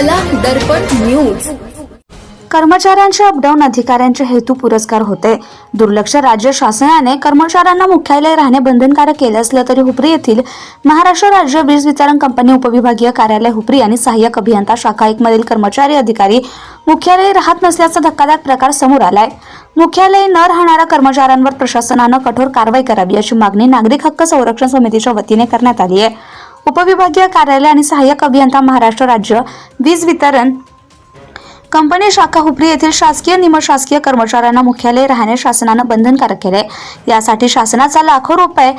कला दर्पण न्यूज कर्मचाऱ्यांचे अपडाऊन अधिकाऱ्यांचे हेतू पुरस्कार होते. दुर्लक्ष राज्य शासनाने कर्मचाऱ्यांना मुख्यालय राहणे बंधनकारक केले असलं तरी हुपरी येथील महाराष्ट्र राज्य वीज वितरण कंपनी उपविभागीय कार्यालय हुपरी आणि सहाय्यक अभियंता शाखा एक मधील कर्मचारी अधिकारी मुख्यालय राहत नसल्याचा धक्कादायक प्रकार समोर आलाय. मुख्यालय न राहणाऱ्या कर्मचाऱ्यांवर प्रशासनानं कठोर कारवाई करावी अशी मागणी नागरिक हक्क संरक्षण समितीच्या वतीने करण्यात आली आहे. उपविभागीय कार्यालय आणि सहाय्यक अभियंता महाराष्ट्र राज्य. वीज वितरण कंपनी शाखा हुपरी येथील शासकीय निमशासकीय कर्मचाऱ्यांना मुख्यालय राहणे शासनानं बंधनकारक केले यासाठी शासनाचा लाखो रुपये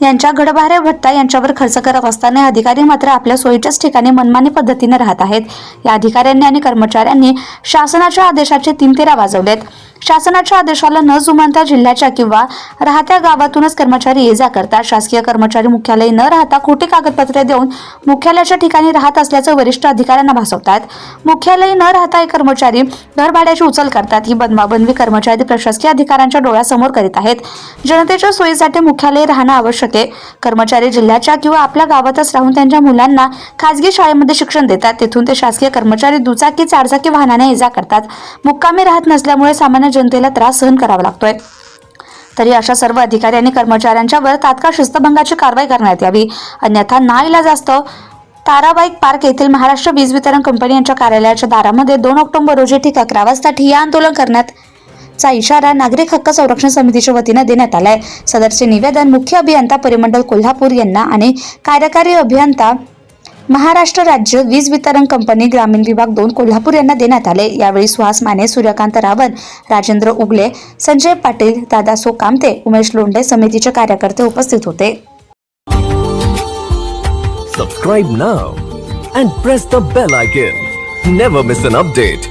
यांच्या गडभारे भट्टा यांच्यावर खर्च करत असताना अधिकारी मात्र आपल्या सोयीच्याच ठिकाणी मनमानी पद्धतीने राहत आहेत. या अधिकाऱ्यांनी आणि कर्मचाऱ्यांनी शासनाच्या आदेशाचे तीन तेरा वाजवलेत. शासनाच्या आदेशाला न जुमानता जिल्ह्याच्या किंवा राहत्या गावातूनच कर्मचारी ये जा करतात. शासकीय कर्मचारी मुख्यालय न राहता खोटी कागदपत्रे देऊन मुख्यालयाच्या ठिकाणी राहत असल्याचं वरिष्ठ अधिकाऱ्यांना भासवतात. मुख्यालय न राहता हे कर्मचारी घर भाड्याची उचल करतात. ही बनवाबनवी कर्मचारी प्रशासकीय अधिकाऱ्यांच्या डोळ्यासमोर करीत आहेत. जनतेच्या सोयीसाठी मुख्यालय राहणं आवश्यक शिक्षके कर्मचारी जिल्ह्याच्या किंवा आपल्या गावातच राहून त्यांच्या मुलांना खासगी शाळेमध्ये शिक्षण देतात. तिथून ते शासकीय कर्मचारी दुचाकी चारचाकी वाहनाने ये जा करतात. मुक्कामी राहत नसल्यामुळे सामान्य जनतेला त्रास सहन करावा लागतोय. तरी अशा सर्व अधिकारी आणि कर्मचाऱ्यांच्यावर तात्काळ शिस्तभंगाची कारवाई करण्यात यावी. अन्यथा ना इलाज असतो. ताराबाईक पार्क येथील महाराष्ट्र वीज वितरण कंपनी यांच्या कार्यालयाच्या दारामध्ये दोन ऑक्टोबर रोजी ठीक अकरा वाजता ठिय्या आंदोलन करण्यात चा इशारा नागरिक हक्क संरक्षण समितीच्या वतीनं देण्यात आलाय. सदरचे निवेदन मुख्य अभियंता परिमंडळ कोल्हापूर यांना आणि कार्यकारी अभियंता महाराष्ट्र राज्य वीज वितरण कंपनी ग्रामीण विभाग दोन कोल्हापूर यांना देण्यात आले. यावेळी सुहास माने सूर्यकांत रावण राजेंद्र उगले संजय पाटील दादा कामते उमेश लोंढे समितीचे कार्यकर्ते उपस्थित होते. Subscribe now and press the bell icon. Never miss an update